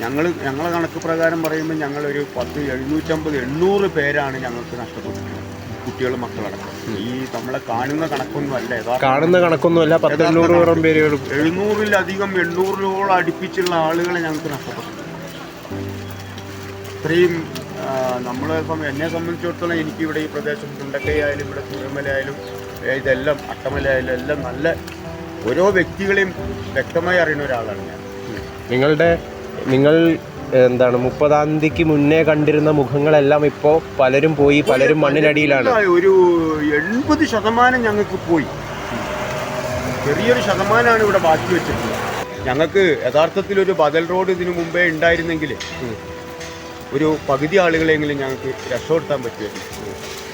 ഞങ്ങൾ ഞങ്ങളെ കണക്ക് പ്രകാരം പറയുമ്പോൾ ഞങ്ങളൊരു പത്ത് എഴുന്നൂറ്റമ്പത് എണ്ണൂറ് പേരാണ് ഞങ്ങൾക്ക് നഷ്ടപ്പെട്ടിട്ടുള്ളത്. കുട്ടികളും മക്കളടക്കം. ഈ നമ്മളെ കാണുന്ന കണക്കൊന്നും അല്ല യഥാർത്ഥ കാണുന്ന കണക്കൊന്നുമല്ല പത്തെണ്ണൂറോളം പേരുകൾ എഴുന്നൂറിലധികം എണ്ണൂറിലോളം അടുപ്പിച്ചുള്ള ആളുകളെ ഞങ്ങൾക്ക് നഷ്ടപ്പെട്ടു ഇത്രയും നമ്മൾ ഇപ്പം എന്നെ സംബന്ധിച്ചിടത്തോളം എനിക്കിവിടെ ഈ പ്രദേശം തുണ്ടക്കയായാലും ഇവിടെ ചുരമലയായാലും ഇതെല്ലാം അട്ടമലയായാലും എല്ലാം നല്ല ഓരോ വ്യക്തികളെയും വ്യക്തമായി അറിയുന്ന ഒരാളാണ് ഞാൻ. നിങ്ങളുടെ നിങ്ങൾ എന്താണ് മുപ്പതാം തീയതിക്ക് മുന്നേ കണ്ടിരുന്ന മുഖങ്ങളെല്ലാം ഇപ്പോൾ പലരും പോയി പലരും മണ്ണിനടിയിലാണ്. ഒരു എൺപത് ശതമാനം ഞങ്ങൾക്ക് പോയി. ചെറിയൊരു ശതമാനമാണ് ഇവിടെ ബാക്കി വെച്ചിട്ടുള്ളത്. ഞങ്ങൾക്ക് യഥാർത്ഥത്തിൽ ഒരു ബദൽ റോഡ് ഇതിനു മുമ്പേ ഉണ്ടായിരുന്നെങ്കിൽ ഒരു പകുതി ആളുകളെങ്കിലും ഞങ്ങൾക്ക് രക്ഷപ്പെടുത്താൻ പറ്റുമായിരുന്നു.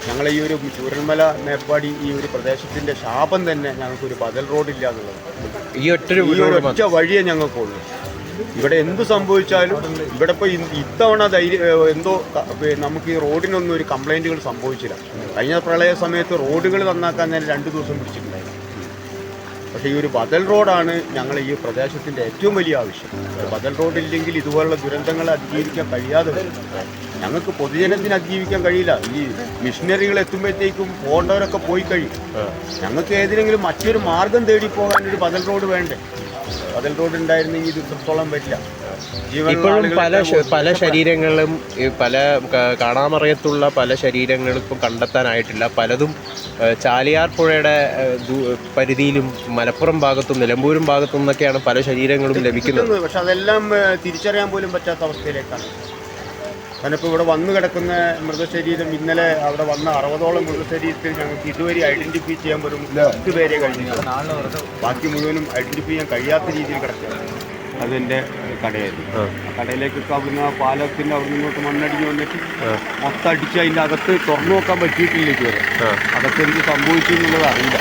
ഞങ്ങൾ ഈ ഒരു ചൂരന്മല മേപ്പാടി ഈ ഒരു പ്രദേശത്തിന്റെ ശാപം തന്നെ ഞങ്ങൾക്ക് ഒരു ബദൽ റോഡ് ഇല്ല എന്നുള്ളത്. ഈ ഒറ്റ വഴിയേ ഞങ്ങൾക്കുള്ളൂ. ഇവിടെ എന്ത് സംഭവിച്ചാലും ഇവിടെ ഇപ്പോൾ ഇത്തവണ ധൈര്യം എന്തോ നമുക്ക് ഈ റോഡിനൊന്നും ഒരു കംപ്ലൈന്റുകൾ സംഭവിച്ചില്ല. കഴിഞ്ഞ പ്രളയ സമയത്ത് റോഡുകൾ നന്നാക്കാൻ തന്നെ രണ്ട് ദിവസം പിടിച്ചിട്ടുണ്ടായിരുന്നു പക്ഷേ ഈ ഒരു ബദൽ റോഡാണ് ഞങ്ങൾ ഈ പ്രദേശത്തിന്റെ ഏറ്റവും വലിയ ആവശ്യം. ബദൽ റോഡ് ഇല്ലെങ്കിൽ ഇതുപോലുള്ള ദുരന്തങ്ങളെ അതിജീവിക്കാൻ കഴിയാതെ വരും. ഞങ്ങൾക്ക് പൊതുജനത്തിന് അതിജീവിക്കാൻ കഴിയില്ല. ഈ മിഷനറികൾ എത്തുമ്പോഴത്തേക്കും പോകേണ്ടവരൊക്കെ പോയി കഴിയും. ഞങ്ങൾക്ക് ഏതിനെങ്കിലും മറ്റൊരു മാർഗം തേടി പോകാൻ ഒരു ബദൽ റോഡ് വേണ്ടേ? ബദൽ റോഡ് ഉണ്ടായിരുന്നെങ്കിൽ ഇത് ഇത്രത്തോളം പറ്റില്ല ഇപ്പോഴും പല പല ശരീരങ്ങളും പല കാണാമറിയത്തുള്ള പല ശരീരങ്ങളും ഇപ്പം കണ്ടെത്താനായിട്ടില്ല. പലതും ചാലിയാർ പുഴയുടെ പരിധിയിലും മലപ്പുറം ഭാഗത്തും നിലമ്പൂരും ഭാഗത്തും നിന്നൊക്കെയാണ് പല ശരീരങ്ങളും ലഭിക്കുന്നത്. പക്ഷെ അതെല്ലാം തിരിച്ചറിയാൻ പോലും പറ്റാത്ത അവസ്ഥയിലേക്കാണ്. കാരണം ഇപ്പോൾ ഇവിടെ വന്നു കിടക്കുന്ന മൃതശരീരം ഇന്നലെ അവിടെ വന്ന അറുപതോളം മൃതശരീരത്തിൽ ഞങ്ങൾക്ക് ഇതുവരെ ഐഡന്റിഫൈ ചെയ്യാൻ പോലും പത്ത് പേരെ കഴിഞ്ഞു ബാക്കി മുഴുവനും ഐഡന്റിഫൈ ചെയ്യാൻ കഴിയാത്ത രീതിയിൽ കിടക്കുകയാണ്. അതെന്റെ കടയായിരുന്നു. കടയിലേക്കൊക്കെ അവിടുന്ന് ആ പാലത്തിന്റെ അവിടെ ഇങ്ങോട്ട് മണ്ണടിഞ്ഞ് വന്നിട്ട് മൊത്തം അടിച്ച് അതിന്റെ അകത്ത് തുറന്നു നോക്കാൻ പറ്റിയിട്ടില്ല ഇതുവരെ. അതൊക്കെ എനിക്ക് സംഭവിച്ചു എന്നുള്ളത് അറിയില്ല.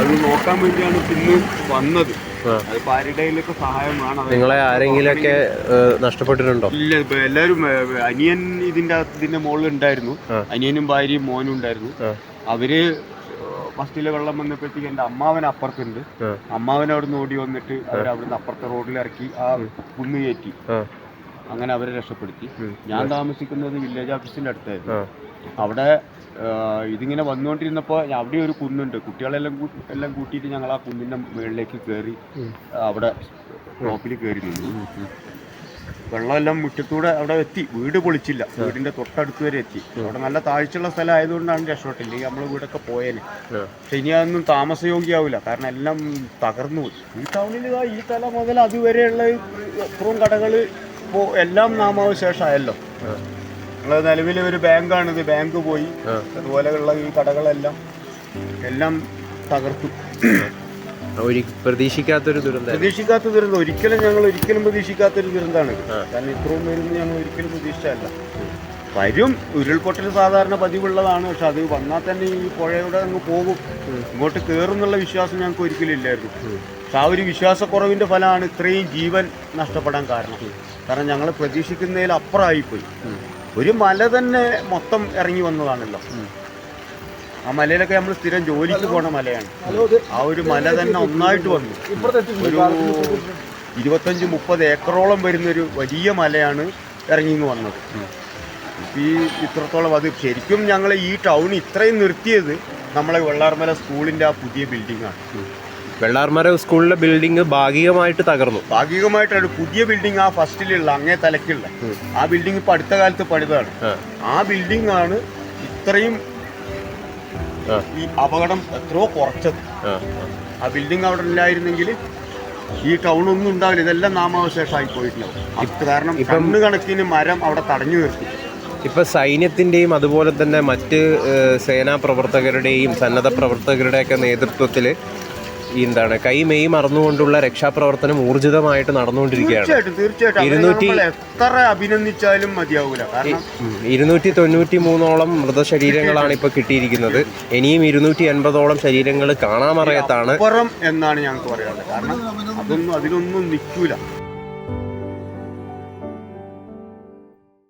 അത് നോക്കാൻ വേണ്ടിയാണ് പിന്നെ വന്നത്. ആ. അതിപ്പോൾ ആരുടെയിലൊക്കെ സഹായം വേണം നിങ്ങളെ ആരെങ്കിലൊക്കെ നഷ്ടപ്പെട്ടിട്ടുണ്ടോ? ഇല്ല എല്ലാവരും അനിയൻ ഇതിന്റെ അകത്ത് ഇതിന്റെ മുകളിൽ ഉണ്ടായിരുന്നു. അനിയനും ഭാര്യയും മോനും ഉണ്ടായിരുന്നു. അവർ ഫസ്റ്റിലെ വെള്ളം വന്നപ്പോഴത്തേക്ക് എന്റെ അമ്മാവൻ അപ്പുറത്തുണ്ട്. അമ്മാവൻ അവിടുന്ന് ഓടി വന്നിട്ട് അവർ അവിടുന്ന് അപ്പുറത്തെ റോഡിൽ ഇറക്കി ആ കുന്ന് കയറ്റി. അങ്ങനെ അവരെ രക്ഷപ്പെടുത്തി. ഞാൻ താമസിക്കുന്നത് വില്ലേജ് ഓഫീസിന്റെ അടുത്തായിരുന്നു. അവിടെ ഇതിങ്ങനെ വന്നുകൊണ്ടിരുന്നപ്പോൾ അവിടെ ഒരു കുന്നുണ്ട്. കുട്ടികളെല്ലാം എല്ലാം കൂട്ടിയിട്ട് ഞങ്ങൾ ആ കുന്നിന്റെ മുകളിലേക്ക് കയറി അവിടെ ടോപ്പിൽ കയറി നിന്നു. വെള്ളമെല്ലാം മുറ്റത്തൂടെ അവിടെ എത്തി. വീട് പൊളിച്ചില്ല. വീടിന്റെ തൊട്ടടുത്ത് വരെ എത്തി. അവിടെ നല്ല താഴ്ചയുള്ള സ്ഥലം ആയതുകൊണ്ടാണ് രക്ഷപ്പെട്ടില്ലെങ്കിൽ നമ്മൾ വീടൊക്കെ പോയേനെ. പക്ഷെ ഇനി അതൊന്നും താമസയോഗ്യാവില്ല കാരണം എല്ലാം തകർന്നു പോയി. ഈ ടൗണിൽ ഈ തല മുതൽ അതുവരെയുള്ള എത്രയും കടകൾ എല്ലാം നാമാവശേഷമായല്ലോ. നമ്മളെ നമ്മൾ നിലവിൽ ഒരു ബാങ്കാണിത്. ബാങ്ക് പോയി. അതുപോലെയുള്ള ഈ കടകളെല്ലാം എല്ലാം തകർത്തു. പ്രതീക്ഷിക്കാത്തൊരു ദുരന്തം പ്രതീക്ഷിക്കാത്ത ദുരന്തം. ഒരിക്കലും ഞങ്ങൾ ഒരിക്കലും പ്രതീക്ഷിക്കാത്തൊരു ദുരന്തമാണ്. കാരണം ഇത്രയും വരുന്നത് ഞങ്ങൾ ഒരിക്കലും പ്രതീക്ഷിച്ചല്ല വരും. ഉരുൾപൊട്ടൽ സാധാരണ പതിവുള്ളതാണ്. പക്ഷെ അത് വന്നാൽ തന്നെ ഈ പുഴയുടെ അങ്ങ് പോകും. ഇങ്ങോട്ട് കയറും എന്നുള്ള വിശ്വാസം ഞങ്ങൾക്ക് ഒരിക്കലും ഇല്ലായിരുന്നു. പക്ഷെ ആ ഒരു വിശ്വാസക്കുറവിന്റെ ഫലമാണ് ഇത്രയും ജീവൻ നഷ്ടപ്പെടാൻ കാരണം. കാരണം ഞങ്ങൾ പ്രതീക്ഷിക്കുന്നതിൽ അപ്പുറമായിപ്പോയി. ഒരു മല തന്നെ മൊത്തം ഇറങ്ങി വന്നതാണല്ലോ. ആ മലയിലൊക്കെ നമ്മൾ സ്ഥിരം ജോലിക്ക് പോണ മലയാണ്. ആ ഒരു മല തന്നെ ഒന്നായിട്ട് വന്നു. ഒരു ഇരുപത്തഞ്ച് മുപ്പത് ഏക്കറോളം വരുന്നൊരു വലിയ മലയാണ് ഇറങ്ങിങ്ങ് വന്നത്. ഈ ഇത്രത്തോളം അത് ശരിക്കും ഞങ്ങൾ ഈ ടൗൺ ഇത്രയും നിർത്തിയത് നമ്മളെ വെള്ളാർമല സ്കൂളിന്റെ ആ പുതിയ ബിൽഡിങ്ങാണ്. വെള്ളാർമല സ്കൂളിലെ ബിൽഡിംഗ് ഭാഗികമായിട്ട് തകർന്നു. ഭാഗികമായിട്ടാണ് പുതിയ ബിൽഡിംഗ് ആ ഫസ്റ്റിലുള്ള അങ്ങേ തലക്കുള്ള. ആ ബിൽഡിംഗ് ഇപ്പം അടുത്ത കാലത്ത് പണിതാണ്. ആ, ബിൽഡിംഗ് ആണ് ഇത്രയും ഈ അപകടം എത്രയോ കുറച്ചത്. ആ, ബിൽഡിംഗ് അവിടെ ഇല്ലായിരുന്നെങ്കിൽ ഈ ടൗൺ ഒന്നും ഉണ്ടാവില്ല. ഇതെല്ലാം നാമാവശേഷമായി പോയിട്ടുണ്ടാവും കാരണം കണ്ണ് കണക്കിന് മരം അവിടെ തടഞ്ഞു നിർത്തി. ഇപ്പൊ സൈന്യത്തിന്റെയും അതുപോലെ തന്നെ മറ്റ് സേനാ പ്രവർത്തകരുടെയും സന്നദ്ധ പ്രവർത്തകരുടെയൊക്കെ നേതൃത്വത്തിൽ ഈ എന്താണ് കൈ മെയ് മറന്നുകൊണ്ടുള്ള രക്ഷാപ്രവർത്തനം ഊർജിതമായിട്ട് നടന്നുകൊണ്ടിരിക്കുകയാണ്. തീർച്ചയായിട്ടും തീർച്ചയായിട്ടും. അവരെ ഇരുന്നൂറ്റി- നമ്മൾ എത്ര അഭിനന്ദിച്ചാലും മതിയാവൂല. കാരണം ഇരുന്നൂറ്റി തൊണ്ണൂറ്റി മൂന്നോളം മൃതശരീരങ്ങളാണ് ഇപ്പൊ കിട്ടിയിരിക്കുന്നത്. ഇനിയും ഇരുന്നൂറ്റി എൺപതോളം ശരീരങ്ങൾ കാണാമറയത്താണ്. അപ്പുറം എന്നാണ് ഞങ്ങൾക്ക് പറയാനുള്ളത്. കാരണം അതൊന്നും അതിലൊന്നും നിൽക്കൂല.